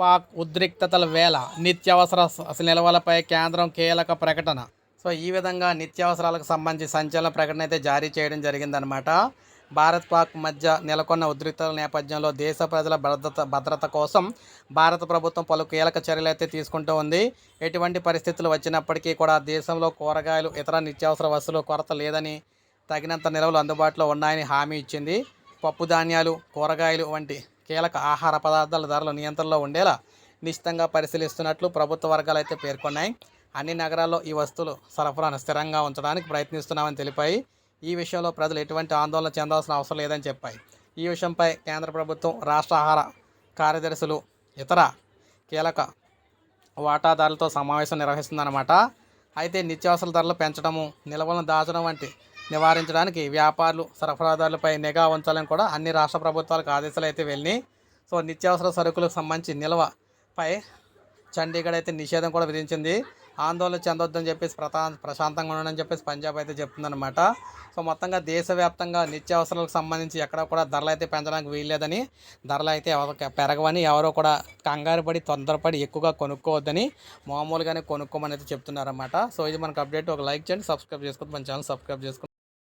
పాక్ ఉద్రిక్తతల వేళ నిత్యావసర నిల్వలపై కేంద్రం కీలక ప్రకటన. సో ఈ విధంగా నిత్యావసరాలకు సంబంధించి సంచలన ప్రకటన అయితే జారీ చేయడం జరిగిందనమాట భారత్ పాక్ మధ్య నెలకొన్న ఉద్రిక్తల నేపథ్యంలో దేశ ప్రజల భద్రత భద్రత కోసం భారత ప్రభుత్వం పలు కీలక చర్యలు అయితే తీసుకుంటూ ఉంది. ఎటువంటి పరిస్థితులు వచ్చినప్పటికీ కూడా దేశంలో కూరగాయలు ఇతర నిత్యావసర వస్తువులు కొరత లేదని తగినంత నిల్వలు అందుబాటులో ఉన్నాయని హామీ ఇచ్చింది. పప్పు ధాన్యాలు కూరగాయలు వంటి కీలక ఆహార పదార్థాల ధరలు నియంత్రణలో ఉండేలా నిశ్చితంగా పరిశీలిస్తున్నట్లు ప్రభుత్వ వర్గాలు అయితే పేర్కొన్నాయి. అన్ని నగరాల్లో ఈ వస్తువులు సరఫరాను స్థిరంగా ఉంచడానికి ప్రయత్నిస్తున్నామని తెలిపాయి. ఈ విషయంలో ప్రజలు ఎటువంటి ఆందోళన చెందాల్సిన అవసరం లేదని చెప్పాయి. ఈ విషయంపై కేంద్ర ప్రభుత్వం రాష్ట్ర ఆహార కార్యదర్శులు ఇతర కీలక వాటాదారులతో సమావేశం నిర్వహిస్తుందన్నమాట. అయితే నిత్యావసర ధరలు పెంచడము నిల్వలను దాచడం వంటి నివారించడానికి వ్యాపారులు సరఫరాదారులపై నిఘా ఉంచాలని కూడా అన్ని రాష్ట్ర ప్రభుత్వాలకు ఆదేశాలు అయితే వెళ్ళి సో నిత్యావసర సరుకులకు సంబంధించి నిల్వపై చండీగఢ్ అయితే నిషేధం కూడా విధించింది. ఆందోళన చెందొద్దని చెప్పేసి ప్రతా ప్రశాంతంగా ఉండని చెప్పేసి పంజాబ్ అయితే చెప్తుందన్నమాట. సో మొత్తంగా దేశవ్యాప్తంగా నిత్యావసరాలకు సంబంధించి ఎక్కడ కూడా ధరలు అయితే పెంచడానికి వీల్లేదని ధరలు అయితే పెరగవని ఎవరో కూడా కంగారు పడి తొందరపడి ఎక్కువగా కొనుక్కోవద్దని మామూలుగానే కొనుక్కోమని అయితే చెప్తున్నారన్నమాట. సో ఇది మనకు అప్డేట్. ఒక లైక్ చేయండి సబ్స్క్రైబ్ చేసుకోవద్దు. మన ఛానల్ సబ్స్క్రైబ్ చేసుకోండి.